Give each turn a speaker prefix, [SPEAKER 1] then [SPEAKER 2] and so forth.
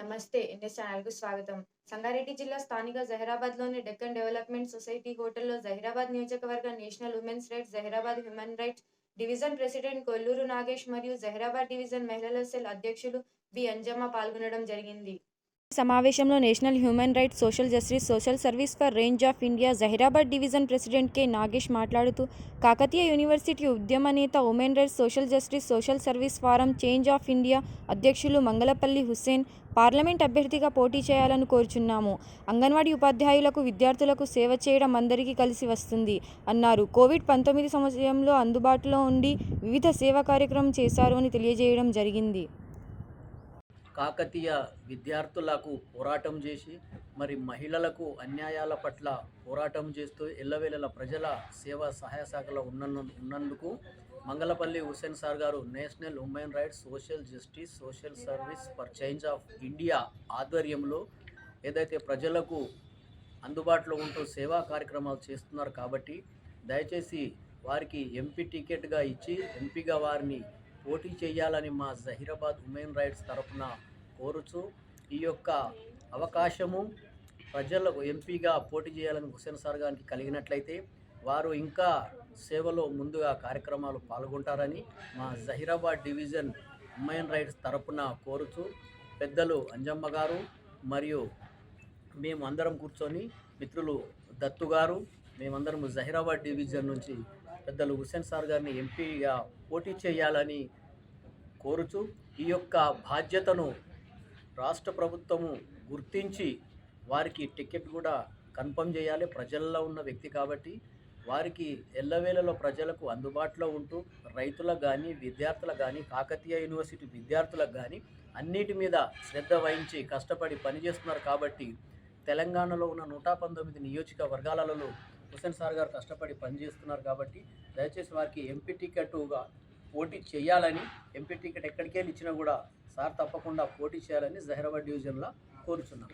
[SPEAKER 1] నమస్తే ఎన్ఎస్ ఛానల్కు స్వాగతం. సంగారెడ్డి జిల్లా స్థానిక జహీరాబాద్లోని డెక్కన్ డెవలప్మెంట్ సొసైటీ హోటల్లో జహీరాబాద్ నియోజకవర్గ national women's rights Zaheerabad human rights division president Kolluru Nagesh మరియు జహీరాబాద్ డివిజన్ మహిళల సెల్ అధ్యక్షులు బి అంజమ్మ పాల్గొనడం జరిగింది. సమావేశంలో national human rights social justice social service for range of India Zaheerabad division president K. Nagesh మాట్లాడుతూ Kakatiya university ఉద్యమ నేత women rights social justice social service form change of India అధ్యక్షులు మంగళపల్లి హుస్సేన్ పార్లమెంట్ అభ్యర్థిగా పోటీ చేయాలని కోరుచున్నాము. అంగన్వాడీ ఉపాధ్యాయులకు విద్యార్థులకు సేవ చేయడం అందరికీ కలిసి వస్తుంది అన్నారు. కోవిడ్ పంతొమ్మిది సమయంలో అందుబాటులో ఉండి వివిధ సేవా కార్యక్రమం చేశారు అని తెలియజేయడం జరిగింది.
[SPEAKER 2] కాకతీయ విద్యార్థులకు పోరాటం చేసి మరి మహిళలకు అన్యాయాల పట్ల పోరాటం చేస్తూ ఎల్లవేళల ప్రజల సేవా సహాయ శాఖలో ఉన్న ఉన్నందుకు Mangalapalli Hussain sir garu national women rights social justice social service for change of India ఆధ్వర్యంలో ఏదైతే ప్రజలకు అందుబాటులో ఉంటూ సేవా కార్యక్రమాలు చేస్తున్నారు కాబట్టి దయచేసి వారికి ఎంపీ టికెట్గా ఇచ్చి ఎంపీగా వారిని పోటీ చేయాలని మా జహీరాబాద్ ఉమెన్ రైట్స్ తరఫున కోరుచు ఈ యొక్క అవకాశము ప్రజలకు ఎంపీగా పోటీ చేయాలని హుసేన్ సార్ గారికి కలిగినట్లయితే వారు ఇంకా సేవలో ముందుగా కార్యక్రమాలు పాల్గొంటారని మా జహీరాబాద్ డివిజన్ ఉమెన్ రైట్స్ తరపున కోరుచు పెద్దలు అంజమ్మ గారు మరియు మేము అందరం కూర్చొని మిత్రులు దత్తు గారు మేమందరం జహీరాబాద్ డివిజన్ నుంచి పెద్దలు హుస్సేన్ సార్ గారిని ఎంపీగా పోటీ చేయాలని కోరుచు ఈ యొక్క బాధ్యతను రాష్ట్ర ప్రభుత్వము గుర్తించి వారికి టికెట్ కూడా కన్ఫర్మ్ చేయాలి. ప్రజల్లో ఉన్న వ్యక్తి కాబట్టి వారికి ఎల్లవేళలో ప్రజలకు అందుబాటులో ఉంటూ రైతులకు కానీ విద్యార్థులకు కానీ కాకతీయ యూనివర్సిటీ విద్యార్థులకు కానీ అన్నిటి మీద శ్రద్ధ వహించి కష్టపడి పనిచేస్తున్నారు కాబట్టి తెలంగాణలో ఉన్న నూట పంతొమ్మిది నియోజకవర్గాలలో హుసేన్ సార్ గారు కష్టపడి పనిచేస్తున్నారు కాబట్టి దయచేసి వారికి ఎంపీ టికెట్గా పోటీ చేయాలని ఎంపీ టికెట్ ఎక్కడికి వెళ్ళి ఇచ్చినా కూడా సార్ తప్పకుండా పోటీ చేయాలని జహీరాబాద్ డివిజన్లో కోరుచున్నాం.